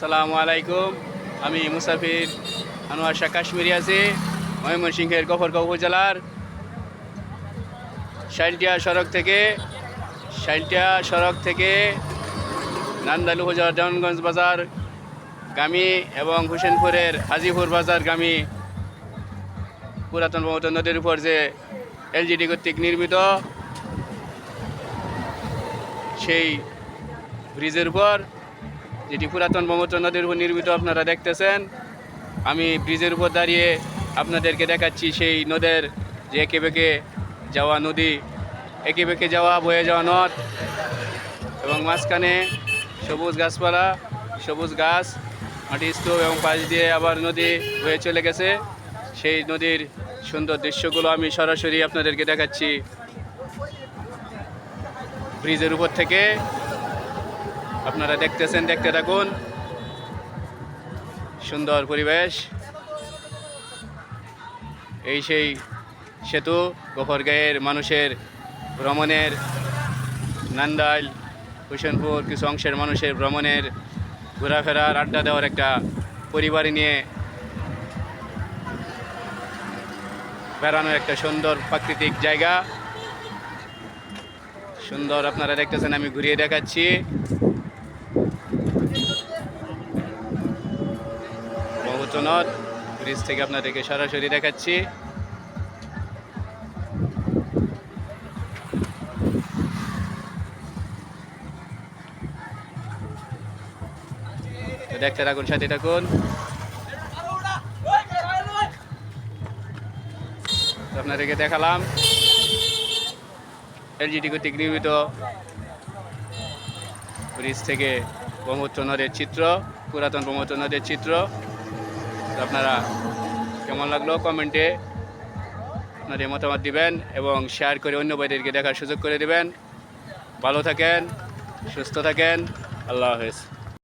আসসালামু আলাইকুম। আমি মুসাফির আনোয়ার শাহ কাশ্মীরি আছি, ময়মনসিংহের গফরগাঁও উপজেলার শাইলটিয়া সড়ক থেকে, শাইলটিয়া সড়ক থেকে নান্দালু উপজেলার দেওয়ানগঞ্জ বাজার গামী এবং হোসেনপুরের হাজিপুর বাজার গামী পুরাতন ব্রহ্মপুত্র নদীর উপর যে এলজিডি কর্তৃক নির্মিত সেই ব্রিজের উপর যেটি পুরাতন ব্রহ্মপুত্র নদীর উপর নির্মিত আপনারা দেখতেছেন। আমি ব্রিজের উপর দাঁড়িয়ে আপনাদেরকে দেখাচ্ছি সেই নদের যে একে বেঁকে যাওয়া নদী। একে বেঁকে যাওয়া, বয়ে যাওয়া নদ এবং মাঝখানে সবুজ গাছপালা, সবুজ গাছ, মাটি স্তূপ এবং পাশ দিয়ে আবার নদী বয়ে চলে গেছে। সেই নদীর সুন্দর দৃশ্যগুলো আমি সরাসরি আপনাদেরকে দেখাচ্ছি। ব্রিজের উপর থেকে আপনারা দেখতেছেন, দেখতে থাকুন। সুন্দর পরিবেশ। এই সেই সেতু, গোফরগাঁয়ের মানুষের ভ্রমণের নান্দাইল, হোসেনপুর, কিছু অংশের মানুষের ভ্রমণের ঘোরাফেরার আড্ডা দেওয়ার একটা পরিবার নিয়ে বেড়ানোর একটা সুন্দর প্রাকৃতিক জায়গা। সুন্দর আপনারা দেখতেছেন, আমি ঘুরিয়ে দেখাচ্ছি। ব্রহ্মপুত্র নদ ব্রিজ থেকে আপনাদেরকে সরাসরি দেখাচ্ছি। দেখতে থাকুন, সাথে থাকুন। আপনাদেরকে দেখালাম। এলজিডি কর্তৃক নির্মিত ব্রিজ থেকে ব্রহ্মপুত্র নদের চিত্র, পুরাতন ব্রহ্মপুত্র নদের চিত্র। আপনারা কেমন লাগল কমেন্টে আপনাদের মতামত দিবেন এবং শেয়ার করে অন্য ভাইদেরকে দেখার সুযোগ করে দেবেন। ভালো থাকেন, সুস্থ থাকেন, আল্লাহ হাফেজ।